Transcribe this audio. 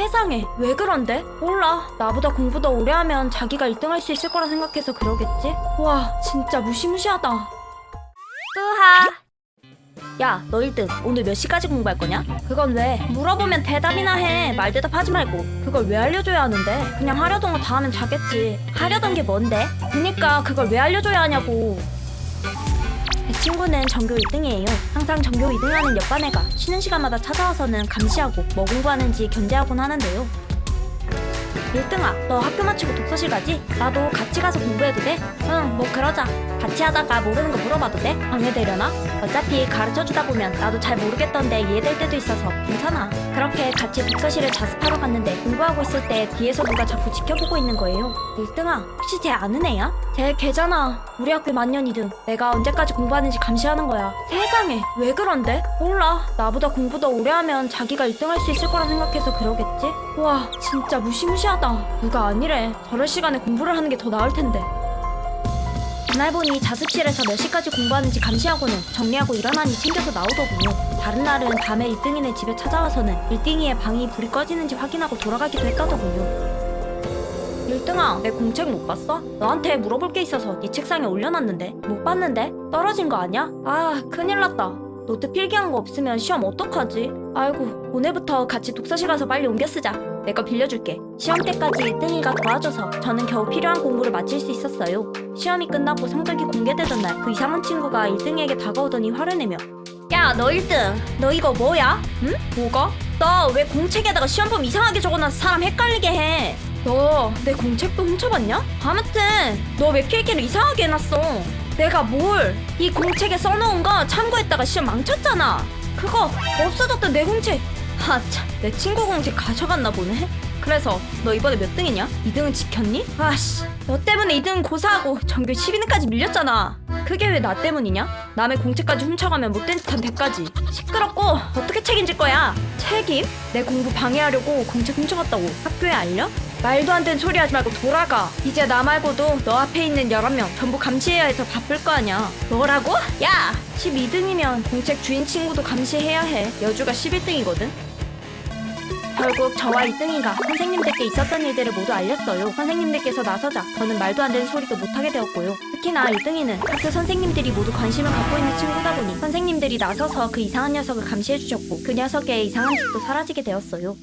세상에 왜 그런데? 몰라 나보다 공부 더 오래 하면 자기가 1등 할 수 있을 거라 생각해서 그러겠지? 와 진짜 무시무시하다 뜨하 야 너 1등 오늘 몇 시까지 공부할 거냐? 그건 왜? 물어보면 대답이나 해 말 대답하지 말고 그걸 왜 알려줘야 하는데? 그냥 하려던 거 다 하면 자겠지 하려던 게 뭔데? 그니까 그걸 왜 알려줘야 하냐고 제 친구는 전교 1등이에요. 항상 전교 2등하는 옆반 애가 쉬는 시간마다 찾아와서는 감시하고 뭐 공부하는지 견제하곤 하는데요. 1등아, 너 학교 마치고 독서실 가지? 나도 같이 가서 공부해도 돼? 응, 뭐 그러자. 같이 하다가 모르는 거 물어봐도 돼? 방해되려나? 어차피 가르쳐 주다 보면 나도 잘 모르겠던데 이해될 때도 있어서 괜찮아. 그렇게 같이 독서실에 자습하러 갔는데 공부하고 있을 때 뒤에서 누가 자꾸 지켜보고 있는 거예요. 1등아, 혹시 쟤 아는 애야? 쟤 걔잖아. 우리 학교 만년 2등. 내가 언제까지 공부하는지 감시하는 거야. 세상에, 왜 그런데? 몰라. 나보다 공부 더 오래 하면 자기가 1등 할 수 있을 거라 생각해서 그러겠지? 와, 진짜 무시무시 하다. 누가 아니래. 저럴 시간에 공부를 하는 게 더 나을 텐데. 그날 보니 자습실에서 몇 시까지 공부하는지 감시하고는 정리하고 일어나니 챙겨서 나오더군요. 다른 날은 밤에 1등이네 집에 찾아와서는 1등이의 방이 불이 꺼지는지 확인하고 돌아가기도 했다더군요. 1등아, 내 공책 못 봤어? 너한테 물어볼 게 있어서 네 책상에 올려놨는데 못 봤는데? 떨어진 거 아니야? 아, 큰일 났다. 노트 필기한 거 없으면 시험 어떡하지? 아이고, 오늘부터 같이 독서실 가서 빨리 옮겨 쓰자. 내 거 빌려줄게. 시험 때까지 1등이가 도와줘서 저는 겨우 필요한 공부를 마칠 수 있었어요. 시험이 끝나고 성적이 공개되던 날 그 이상한 친구가 1등이에게 다가오더니 화를 내며 야, 너 1등. 너 이거 뭐야? 응? 뭐가? 너 왜 공책에다가 시험범 이상하게 적어놔서 사람 헷갈리게 해? 너 내 공책도 훔쳐봤냐? 아무튼 너 왜 필기를 이상하게 해놨어? 내가 뭘? 이 공책에 써놓은 거 참고했다가 시험 망쳤잖아. 그거 없어졌던 내 공책. 아참, 내 친구 공책 가져갔나 보네. 그래서 너 이번에 몇 등이냐? 2등은 지켰니? 아씨, 너 때문에 2등 고사하고 전교 12등까지 밀렸잖아. 그게 왜 나 때문이냐? 남의 공책까지 훔쳐가면 못된 듯한 대까지. 시끄럽고 어떻게 책임질 거야? 책임? 내 공부 방해하려고 공책 훔쳐갔다고 학교에 알려? 말도 안 되는 소리 하지 말고 돌아가. 이제 나 말고도 너 앞에 있는 11명 전부 감시해야 해서 바쁠 거 아니야. 뭐라고? 야! 12등이면 공책 주인 친구도 감시해야 해. 여주가 11등이거든. 결국 저와 2등이가 선생님들께 있었던 일들을 모두 알렸어요. 선생님들께서 나서자 저는 말도 안 되는 소리도 못하게 되었고요. 특히나 1등이는 학교 선생님들이 모두 관심을 갖고 있는 친구다 보니 선생님들이 나서서 그 이상한 녀석을 감시해 주셨고 그 녀석의 이상한 짓도 사라지게 되었어요.